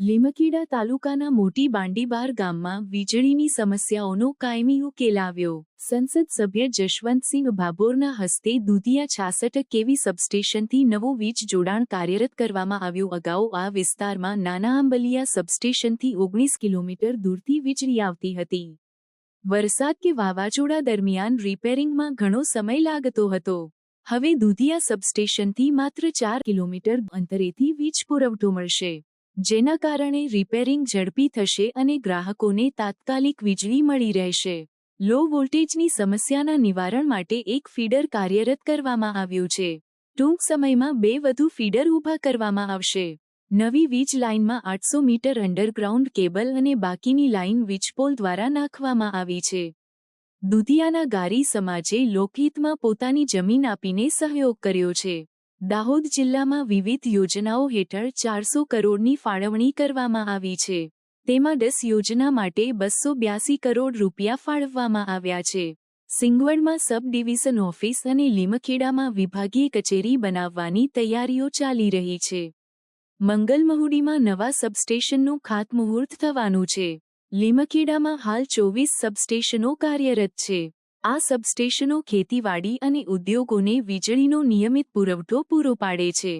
લીમખેડા તાલુકાના મોટી બાંડીબાર ગામમાં વીજળીની સમસ્યાઓનો કાયમી ઉકેલ આવ્યો સંસદ સભ્ય જશવંતસિંહ ભાભોરના હસ્તે દુધિયા છાસઠ કેવી સબસ્ટેશનથી નવું વીજ જોડાણ કાર્યરત કરવામાં આવ્યું. અગાઉ આ વિસ્તારમાં નાના આંબલિયા સબસ્ટેશનથી ઓગણીસ કિલોમીટર દૂરથી વીજળી આવતી હતી. વરસાદ કે વાવાઝોડા દરમિયાન રિપેરિંગમાં ઘણો સમય લાગતો હતો. હવે દુધિયા સબસ્ટેશનથી માત્ર ચાર કિલોમીટર અંતરેથી વીજ પુરવઠો મળશે. જેના કારણે રિપેરિંગ ઝડપી થશે અને ગ્રાહકોને તાત્કાલિક વીજળી મળી રહેશે. લો વોલ્ટેજની સમસ્યાના નિવારણ માટે એક ફીડર કાર્યરત કરવામાં આવ્યું છે. ટૂંક સમયમાં બે વધુ ફીડર ઊભા કરવામાં આવશે. નવી વીજ લાઇનમાં આઠસો મીટર અંડરગ્રાઉન્ડ કેબલ અને બાકીની લાઇન વીજપોલ દ્વારા નાખવામાં આવી છે. દુધિયાના ગારી સમાજે લોકહિતમાં પોતાની જમીન આપીને સહયોગ કર્યો છે. દાહોદ જિલ્લામાં વિવિધ યોજનાઓ હેઠળ ચારસો કરોડની ફાળવણી કરવામાં આવી છે. તેમાં દસ યોજના માટે બસો બ્યાસી કરોડ રૂપિયા ફાળવવામાં આવ્યા છે. સિંગવડમાં સબ ડિવિઝન ઓફિસ અને લીમખેડામાં વિભાગીય કચેરી બનાવવાની તૈયારીઓ ચાલી રહી છે. મંગલમહુડીમાં નવા સબસ્ટેશનનું ખાતમુહૂર્ત થવાનું છે. લીમખેડામાં હાલ ચોવીસ સબસ્ટેશનો કાર્યરત છે. આ સબસ્ટેશનો ખેતીવાડી અને ઉદ્યોગોને વીજળીનો નિયમિત પુરવઠો પૂરો પાડે છે.